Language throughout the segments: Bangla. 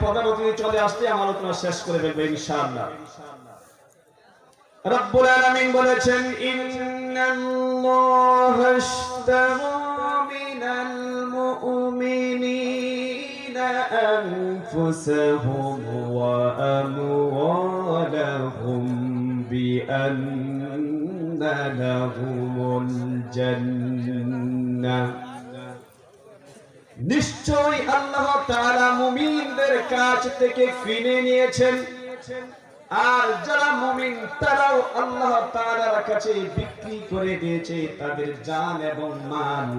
প্রধান অতিথি চলে আসলে আমার আলোচনা শেষ করে ফেলবে ইনশাআল্লাহ রব্বুল আলামিন বলেছেন ইন্নাল্লাহ আশতারা মিনাল মুমিনিনা আনফুসাহুম ওয়া আমওয়ালাহুম বিআন্না লাহুমুল জান্নাহ নিশ্চয় আল্লাহ তাআলা মুমিনদের কাছ থেকে কিনে নিয়েছেন। আর যারা মুমিন তারাও আল্লাহ তাআলার কাছে বিক্রি করে দিয়েছে তাদের জান এবং মাল।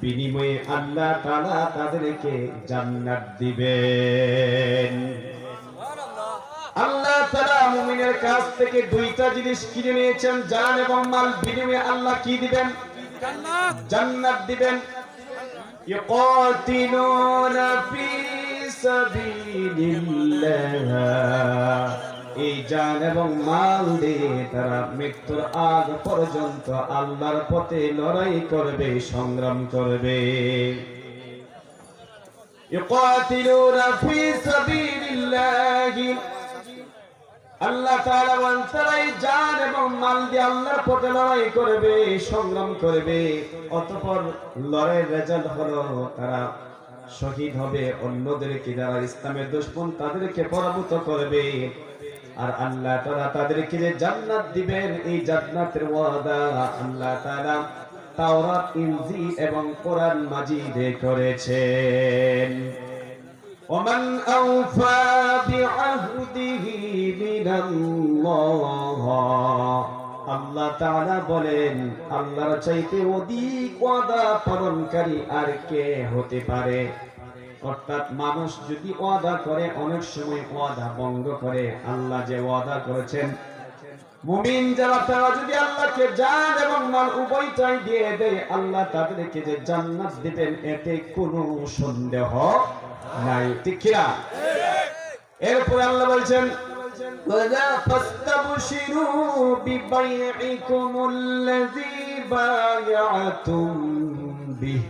বিনিময়ে আল্লাহ তাআলা তাদেরকে জান্নাত দিবেন। আল্লাহ তাআলা মুমিনের কাছ থেকে দুইটা জিনিস কিনে নিয়েছেন জান এবং মাল। বিনিময়ে আল্লাহ কি দিবেন? জান্নাত দিবেন। يقاتلون في سبيل الله এই জান এবং মাল দিয়ে তারা মৃত্যুর আগ পর্যন্ত আল্লাহর পথে লড়াই করবে সংগ্রাম করবে يقاتلون في سبيل الله আল্লাহ তাআলা বলেন তারা এই এবং মাল দিয়ে আল্লাহর পথে লড়াই করবে, সংগ্রাম করবে, অতঃপর লড়াইয়ের রেজাল্ট হলো তারা শহীদ হবে, অন্যদেরকে যারা ইসলামের দুশ্মন তাদেরকে পরাভূত করবে। আর আল্লাহ তাআলা তাদেরকে যে জান্নাত দিবেন, এই জান্নাতের ওয়াদা আল্লাহ তাআলা তাওরাত, ইনজিল এবং কোরআন মাজিদে করেছেন। ومن أوفى بعهده من الله আল্লাহ তাআলা বলেন আল্লাহর চাইতে অধিক ওয়াদা পালনকারী আর কে হতে পারে অর্থাৎ মানুষ যদি ওয়াদা করে অনেক সময় ওয়াদা ভঙ্গ করে আল্লাহ যে ওয়াদা করেছেন মুমিন যারা তারা যদি আল্লাহকে জান এবং মাল উভয়টাই দিয়ে দেয় আল্লাহ তাদেরকে যে জান্নাত দিবেন এতে কোনো সন্দেহ নাই ঠিক কিনা এরপরে আল্লাহ বলছেন ولا فاستبشروا ببيعكم الذي بايعتم به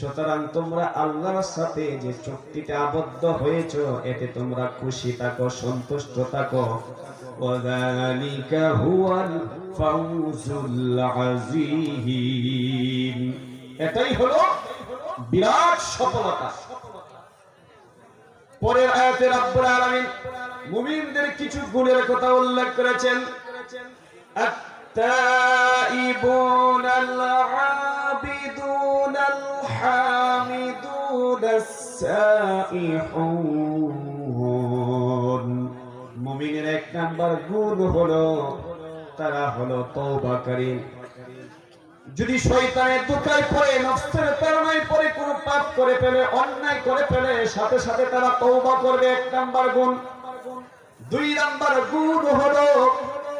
সুতরাং তোমরা আল্লাহর সাথে যে চুক্তিতে আবদ্ধ হয়েছ, এতে তোমরা খুশি থাকো, সন্তুষ্ট থাকো। এটাই হলো বিরাট সফলতা। পরের আয়াতে রাব্বুল আলামিন মুমিনদের কিছু গুণের কথা উল্লেখ করেছেন। আত-তাইবুন الحامدون السائحون মুমিনের এক নাম্বার গুণ হলো তারা হলো তওবাকারী যদি শয়তানের দোকায় পড়ে নফসের প্রেরণায় পড়ে কোন পাপ করে ফেলে অন্যায় করে ফেলে সাথে সাথে তারা তওবা করবে এক নাম্বার গুণ দুই নাম্বার গুণ হলো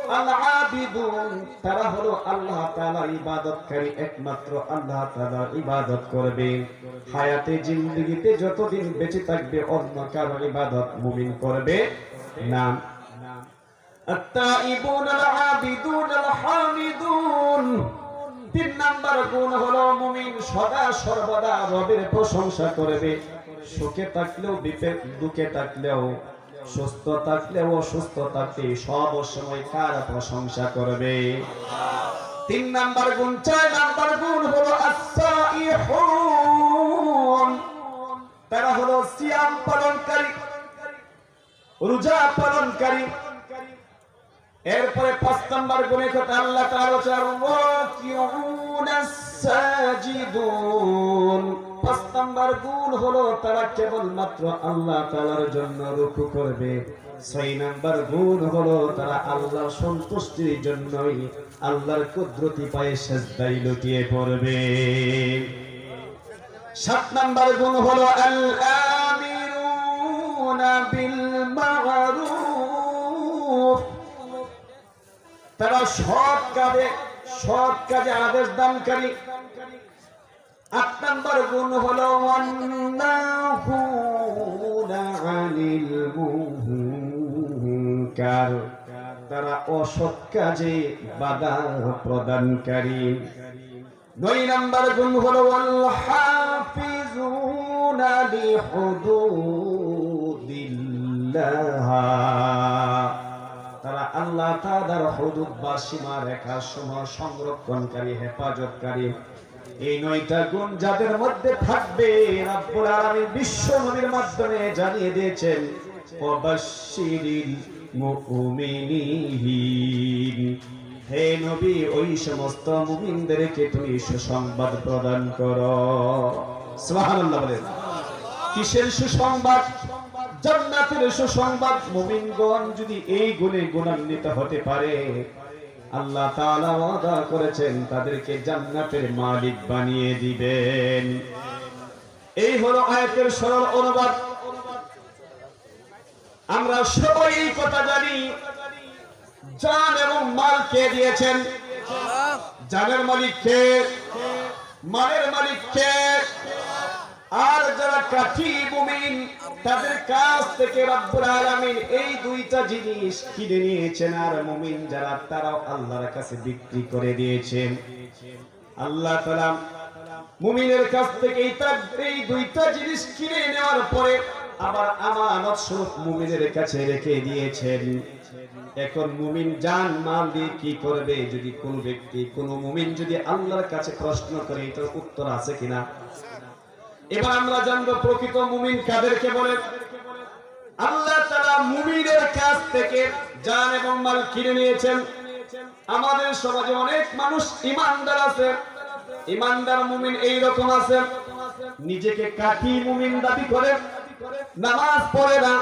আল আবিদুন তারা হলো আল্লাহ তাআলার ইবাদতকারী একমাত্র আল্লাহ তাআলার ইবাদত করবে হায়াতে জিন্দেগিতে যতদিন বেঁচে থাকবে অন্য কারো ইবাদত মুমিন করবে না التائبون العابدون الحامدون তিন নাম্বার গুণ হলো মুমিন সদা সর্বদা রবের প্রশংসা করবে সুখে থাকলেও বিপদ দুঃখে থাকলেও সুস্থ থাকলেও অসুস্থ থাকলে সব সময় কার প্রশংসা করবে? তিন নাম্বার গুণ, চার নাম্বার গুণ হলো তারা হলো সিয়াম পালনকারী, রোজা পালনকারী। এরপরে পাঁচ নাম্বার গুণের কথা আল্লাহ তাআলা সাজিদুন। পাঁচ নাম্বার গুণ হলো তারা কেবলমাত্র আল্লাহ তাআলার জন্য রুকু করবে। ছয় নাম্বার গুণ হলো তারা আল্লাহর সন্তুষ্টির জন্যই আল্লাহর কুদরতি পায়ে সেজদায় লুটিয়ে পড়বে। সাত নাম্বার গুণ হলো তারা সৎ কাজে সৎ কাজে আদেশ দানকারী। এক নম্বর গুণ হলো তারা অসৎ কাজে বাধা প্রদানকারী। দুই নম্বর গুণ হলো তারা আল্লাহ তাদের হদুদ বা সীমা রেখা সময় সংরক্ষণকারী, হেফাজতকারী। এই নয়টা গুণ যাদের মধ্যে থাকবে রাব্বুল আলামিন বিশ্ব নবীর মাধ্যমে জানিয়ে দিয়েছেন, ওয়াবাশশিরিল মুমিনিন হে নবী, ওই সমস্ত মুমিনদেরকে তুমি সুসংবাদ প্রদান করো। সুবহানাল্লাহ বলেন। কিসের সুসংবাদ? জান্নাতের সুসংবাদ। মুমিনগণ যদি এই গুণে গুণান্বিত হতে পারে আল্লাহ তাআলা ওয়াদা করেছেন তাদেরকে জান্নাতের মালিক বানিয়ে দিবেন। এই হলো আয়াতের সরল অনুবাদ। আমরা সবাই এই কথা জানি জান এবং মাল কে দিয়েছেন? জানের মালিক কে? মালের মালিক কে? আর যারা কাঠি মুমিন, তাদের কাছ থেকে রব্বুল আলামিন এই দুইটা জিনিস কিনে নিয়েছেন। আর মুমিন যারা, তারাও আল্লাহর কাছে বিক্রি করে দিয়েছেন। আল্লাহ তাআলা মুমিনের কাছ থেকে এই দুইটা জিনিস কিনে নেওয়ার পরে আবার আমানত স্বরূপ মুমিনের কাছে রেখে দিয়েছেন। এখন মুমিন জান মাল দিয়ে কি করবে? যদি কোন ব্যক্তি, কোন মুমিন যদি আল্লাহর কাছে প্রশ্ন করে, এটার উত্তর আছে কিনা? এবার আমরা জানব প্রকৃত মুমিন কাদেরকে বলে। আল্লাহ তারা মুমিনের কাছ থেকে জান এবং মাল কিনে নিয়েছেন। আমাদের সমাজে অনেক মানুষ ইমানদার আছে। ইমানদার মুমিন এই রকম আছে। নিজেকে কাঠি মুমিন দাবি করে। নামাজ পড়ে না।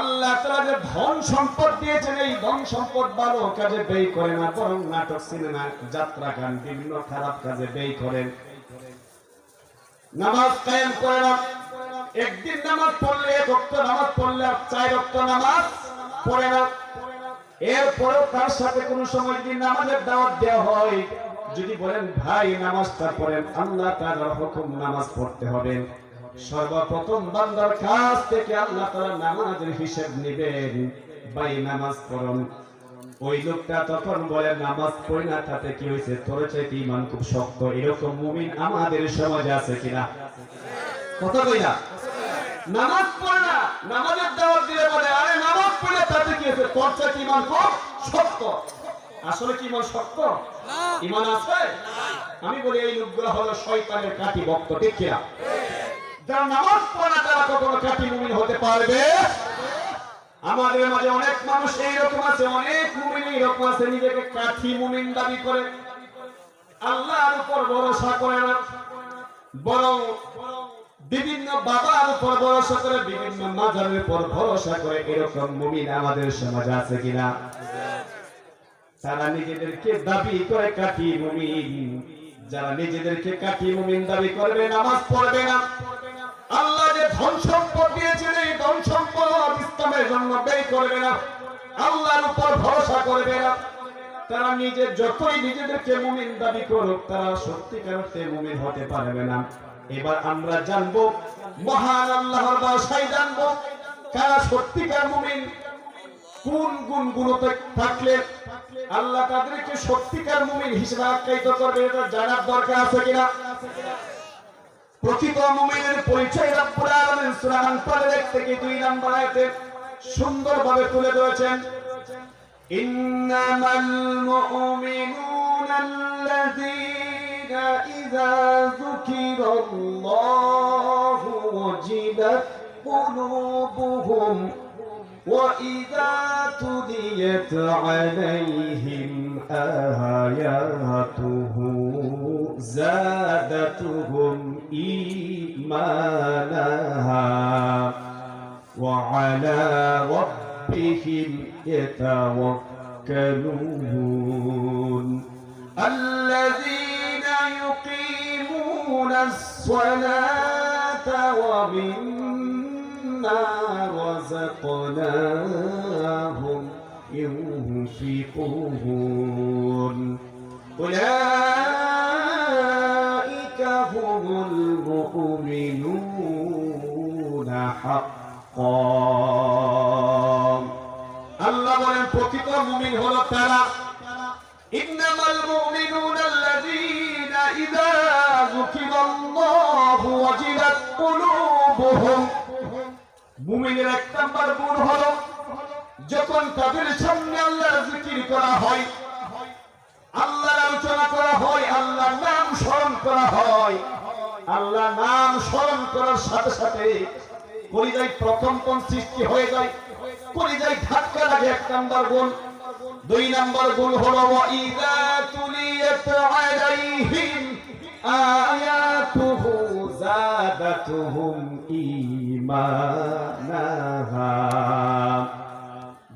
আল্লাহ তাআলা যে ধন সম্পদ দিয়েছেন, এই ধন সম্পদ ভালো কাজে ব্যয় করে না, বরং নাটক, সিনেমা যাত্রা গান বিভিন্ন খারাপ কাজে ব্যয় করেন। নামাজ কায়েম করে না একদিন নামাজ পড়লে, এক ওয়াক্ত নামাজ পড়লে আর চার ওয়াক্ত নামাজ পড়ে না এরপরেও তার সাথে কোনো সময় যদি নামাজের দাওয়াত দেওয়া হয়, যদি বলেন, ভাই, নামাজটা পড়েন, আল্লাহ তাআলার হুকুম নামাজ পড়তে হবে। সর্বপ্রথম বান্দার কাছ থেকে আল্লাহ তাআলা নামাজের হিসেব নেবেন। ভাই, নামাজ পড়ুন। ওই লোকটা তখন বলে, নামাজ পড়ি না, তাতে কি হয়েছে? তোর চাইতে ইমান খুব শক্ত। এরকম মুমিন আমাদের সমাজে আছে কিনা? কথা কই না? নামাজ পড়ে না, নামাজের দাওয়াত দিলে বলে, আরে, নামাজ পড়লে তাতে কি হয়েছে? তোর চাইতে ইমান খুব শক্ত। আসলে কি ইমান শক্ত? ইমান আছে? আমি বলি, এই লোকগুলো হলো শয়তানের কাটি ভক্ত ঠিক কিনা যারা নামাজ পড়ে না, তারা কখনো কাটি মুমিন হতে পারবে আমাদের মাঝে অনেক মানুষ এইরকম আছে, অনেক মুমিন এইরকম আছে, নিজেকে কাঠি মুমিন দাবি করে। আল্লাহর উপর ভরসা করে না, বরং বিভিন্ন বাবার উপর ভরসা করে, বিভিন্ন মাজারের উপর ভরসা করে এরকম মুমিন আমাদের সমাজে আছে কিনা? তারা নিজেদেরকে দাবি করে কাঠি মুমিন। যারা নিজেদেরকে কাঠি মুমিন দাবি করবে, নামাজ পড়বে না। আল্লাহ যে ধন ইসলামের জন্য ব্যয় করবে না। আল্লাহর উপর ভরসা করবে না। তারা নিজে যতই নিজেদেরকে মুমিন দাবি করুক, তারা সত্যিকার অর্থে মুমিন হতে পারবে না। এবার আমরা জানব, মহান আল্লাহর ভাষায় জানব, কারা সত্যিকার মুমিন? কোন গুণ গুণতে থাকলে আল্লাহ তাদেরকে সত্যিকার মুমিন হিসেবে আখ্যায়িত করবে, এটা জানার দরকার আছে কিনা? প্রকৃত মুমিনের পরিচয় রব্বুল আলামিন সূরা আনফালের এক থেকে দুই নম্বর আয়াতে সুন্দরভাবে তুলে ধরেছেন ইন্নামাল মুমিনুনা আল্লাযীনা ইযা যুকিরাল্লাহু ওয়াজিলাত قلوبهم وإذا تليت عليهم آياته زادتهم إيمانا وعلى ربهم يتوكلون. الذين يقيمون الصلاة ومما رزقناهم ينفقون. أولئك هم المؤمنون. حقا আল্লাহ বলেন, প্রকৃত মুমিন হলো তারা। ইন্নামাল মুমিনুনা আল্লাযীনা ইযা যুকিরাল্লাহু ওয়াজিলাত কুলুবুহুম। মুমিনের এক নাম্বার গুণ হলো, যখন তাদের সামনে আল্লাহর জিকির করা হয়, আল্লাহর আলোচনা করা হয়, আল্লাহর নাম স্মরণ করা হয় আল্লাহ নাম স্মরণ করার সাথে সাথে কলিজায় প্রথম কোন সৃষ্টি হয়ে যায়। কলিজায় ধাক্কা লাগে এক নাম্বার গুণ। দুই নাম্বার গুণ হলো, ওয়াইদা তুলিয়াত আলাইহিম আয়াতুহু জাদাতুহুম ঈমানাহা।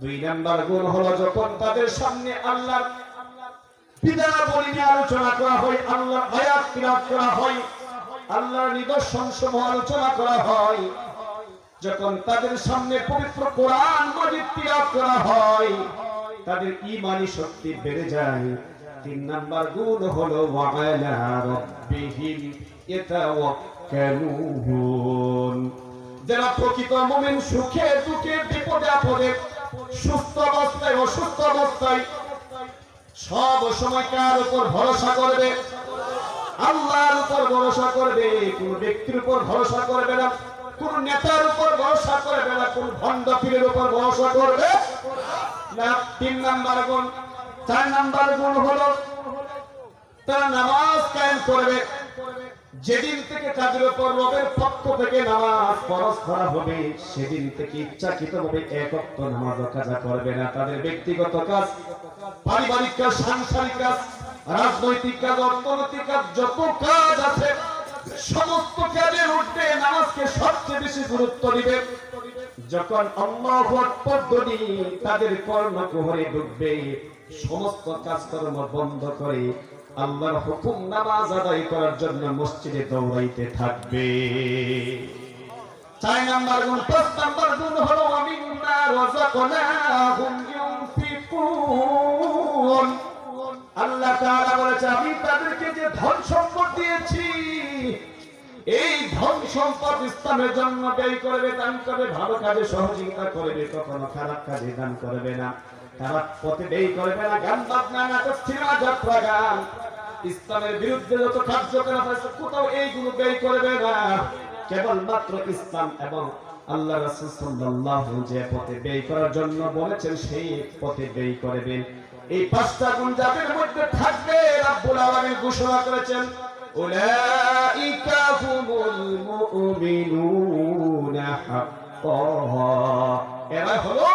দুই নাম্বার গুণ হলো, যখন তাদের সামনে আল্লাহ বিধান বলি নিয়ে আলোচনা করা হয় আল্লাহ আয়াত করা হয়, আল্লাহর নিদর্শন সমূহ আলোচনা করা হয় যখন তাদের সামনে পবিত্র কোরআন করা হয়, তাদের ঈমানি শক্তি বেড়ে যায়। তিন নাম্বার গুণ হলো যারা প্রকৃত সুখে দুঃখে বিপদে আপদে, সুস্থ অবস্থায়, অসুস্থ অবস্থায়, সব সময় কার উপর ভরসা করবে? আল্লাহর উপর ভরসা করবে, কোন ব্যক্তির উপর ভরসা করবে না। কোন নেতার উপর ভরসা করবে না কোন ভণ্ড পীরের উপর ভরসা করবে? না, তিন নাম্বার গুণ, চার নাম্বার গুণ হলো, তারা নামাজ করবে। যেদিন থেকে তাদের উপর রবের পক্ষ থেকে নামাজ ফরজ করা হবে, সেদিন থেকে ইচ্ছাকৃত ভাবে একত্র নামাজ কাজা করবে না। তাদের ব্যক্তিগত কাজ, পারিবারিক কাজ, সাংসারিক কাজ, রাজনৈতিক কাজ, অর্থনৈতিক কাজ, যত কাজ আছে সমস্ত কাজের উঠবে নামাজকে সবচেয়ে বেশি গুরুত্ব দিবে। যখন আল্লাহ পদ্ধতি তাদের কর্মকুহরে ঢুকবে, সমস্ত কাজকর্ম বন্ধ করে আল্লাহর হুকুম নামাজ আদায় করার জন্য মসজিদে দৌড়াইতে থাকবে। চার নাম্বার গুণ, পাঁচ নাম্বার গুণ হলো আমিন্না আল্লাহ তাআলা বলেছে, আমি তাদেরকে যে ধন সম্পদ দিয়েছি এই ধন সম্পদ ইসলামের জন্য ব্যয় করবে, দান করবে, ভালো কাজে সহযোগিতা করবে, কখনো খারাপ কাজে দান করবে না। খারাপ পথে ব্যয় করবে না, গান বাজনা, নাটক, সিনেমা, যাত্রা, গান। ইসলামের বিরুদ্ধে যত কার্যকলাপ আছে, কোথাও এইগুলো ব্যয় করবে না। কেবলমাত্র ইসলাম এবং আল্লাহ রাসূল সাল্লাল্লাহু যে পথে ব্যয় করার জন্য বলেছেন, সেই পথে ব্যয় করবেন। এই পাঁচটা গুণ যাদের মধ্যে থাকবে, রাব্বুল আলামিন ঘোষণা করেছেন উলাইকা হুমুল মুমিনুনা হাক্কান এরা হলো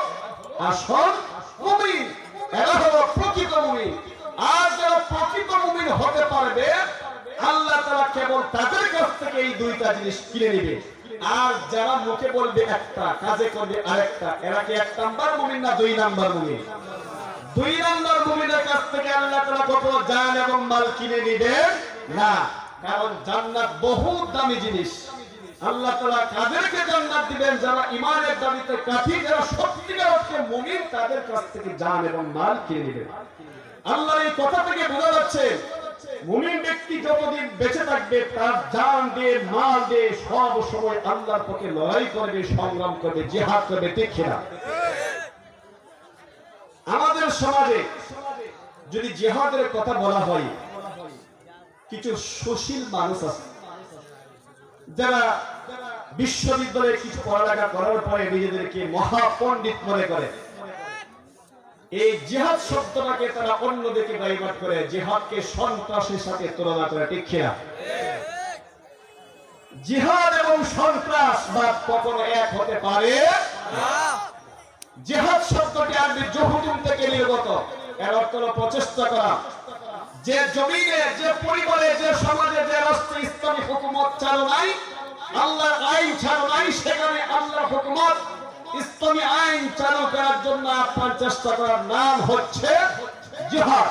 আসল মুমিন। এরা হলো প্রকৃত মুমিন। আর যারা প্রকৃত মুমিন হতে আল্লাহ তাআলা কেবল তাদের কাছ থেকে এই দুইটা জিনিস কিনে নেবে। আর যারা মুখে বলবে একটা, কাজে করবে আরেকটা, এরা কি এক নাম্বার মুমিন না দুই নাম্বার মুমিন? দুই নাম্বার মুমিনের কাছ থেকে আল্লাহ তাআলা কখনো জান এবং মাল কিনে নিবেন? না, কারণ জান্নাত বহু দামি জিনিস। আল্লাহ কাদেরকে জান্নাত দিবেন? যারা ইমানের দাবিতে কাঠি যারা সত্যিকার অর্থে তাদের কাছ থেকে জান এবং মাল কিনে এই কথা থেকে বোঝা যাচ্ছে, মুমিন ব্যক্তি যতদিন বেঁচে থাকবে, তার জান দিয়ে, মাল দিয়ে সব সময় আল্লাহর পক্ষে লড়াই করবে, সংগ্রাম করবে, জিহাদ করবে ঠিক না। আমাদের সমাজে যদি জিহাদের কথা বলা হয় কিছু সুশীল মানুষ আছে। যারা বিশ্ববিদ্যালয়ে কিছু পড়ালেখা করার পরে নিজেদেরকে মহাপণ্ডিত মনে করে। এই জিহাদ শব্দটাকে তারা অন্যদিকে ডাইভার্ট করে, জিহাদকে সন্ত্রাসের সাথে তুলনা করে, ঠিক কিনা? জিহাদ এবং সন্ত্রাস বা কখনো এক হতে পারে। জিহাদ শব্দটি আরবি জহুদুম থেকে নির্গত। এর অর্থ হলো প্রচেষ্টা করা। যে জমিনে, যে পরিবারে, যে সমাজে, যে রাষ্ট্রে ইসলামী হুকুমত চালু নাই, আল্লাহর আইন চালু নাই, সেখানে আল্লাহর হুকুমত ইসলামী আইন চালু করার জন্য আপনার চেষ্টা করার নাম হচ্ছে জিহাদ।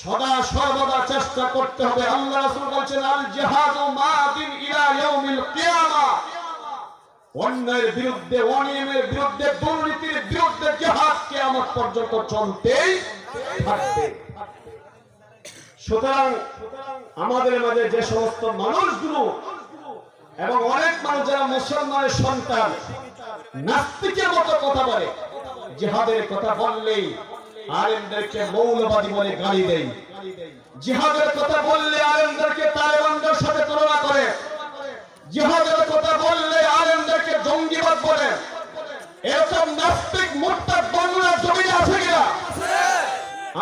সদা সর্বদা চেষ্টা করতে হবে। আল্লাহ রাসূল বলেছেন, আল জিহাদু ইলা ইয়াউমিল কিয়ামা। অন্যের বিরুদ্ধে, অনিয়মের বিরুদ্ধে, দুর্নীতির বিরুদ্ধে জিহাদ কিয়ামত পর্যন্ত চলতেই সুতরাং আমাদের মাঝে যে সমস্ত মানুষগুলো এবং অনেক মানুষ যারা মুসলমানের সন্তান, নাস্তিকের মতো কথা বলে, জিহাদের কথা বললেই আলেমদেরকে মৌলবাদী বলে গালি দেয়। জিহাদের কথা বললে আলেমদেরকে তালেবানদের সাথে তুলনা করে। জিহাদের কথা বললে আলেমদেরকে জঙ্গিবাদ বলে। এরকম নাস্তিক মুরতাদ বাংলা জমিনে আছে কিনা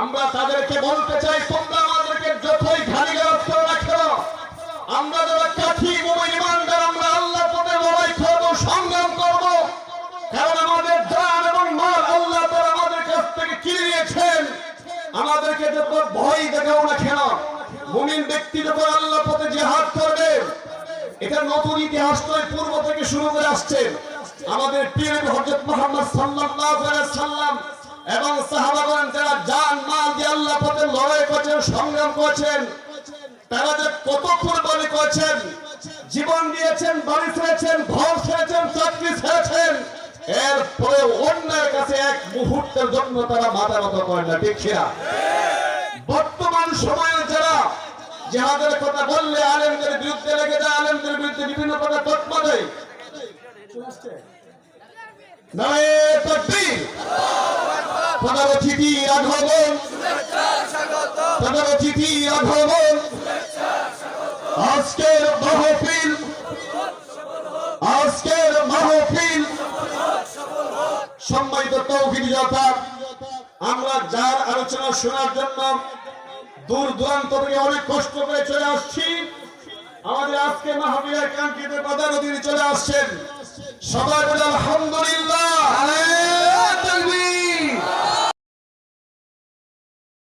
আমরা তাদেরকে বলতে চাই, তোমরা আমাদেরকে যতই ঘাড়ি গাছ রাখো, আমরা যারা কাঠি ইমানদার, আমরা আল্লাহ পথে লড়াই করব, সংগ্রাম করব। কারণ আমাদের জান এবং মাল আল্লাহ তাআলা আমাদের কাছ থেকে কিনে নিয়েছেন। আমাদেরকে যত ভয় দেখাও না কেন? মুমিন ব্যক্তি যখন আল্লাহ পথে জিহাদ করবে। এটা নতুন ইতিহাস নয়, পূর্ব থেকে শুরু করে আসছেন আমাদের প্রিয় নবী হযরত মুহাম্মদ সাল্লাল্লাহু আলাইহি সাল্লাম এবং সাহাবাগণ যারা জান, মাল দিয়ে আল্লাহ পথে লড়াই করছেন, সংগ্রাম করেছেন, তারা যে কত কুরবানি করেছেন, জীবন দিয়েছেন, বাড়ি ছেড়েছেন, ঘর ছেড়েছেন, চাকরি ছেড়েছেন, এরপরে অন্যের কাছে এক মুহূর্তের জন্য তারা মাথা মতো না কিনা? বর্তমান সময়ে যারা জেহাদের কথা বললে, আলেমদের বিরুদ্ধে লেগে যায়, আলেমদের বিরুদ্ধে বিভিন্ন কথা তৎপা দেয়। আজকের মাহফিল। আজকের মাহফিল। সম্মানিত তৌহিদ যথা আমরা যার আলোচনা শোনার জন্য দূর দূরান্ত থেকে অনেক কষ্ট করে চলে আসছি। আমাদের আজকে মাহবীরের কাঙ্ক্ষিত অতিথি চলে আসছেন। সবাই বলে আলহামদুলিল্লাহ।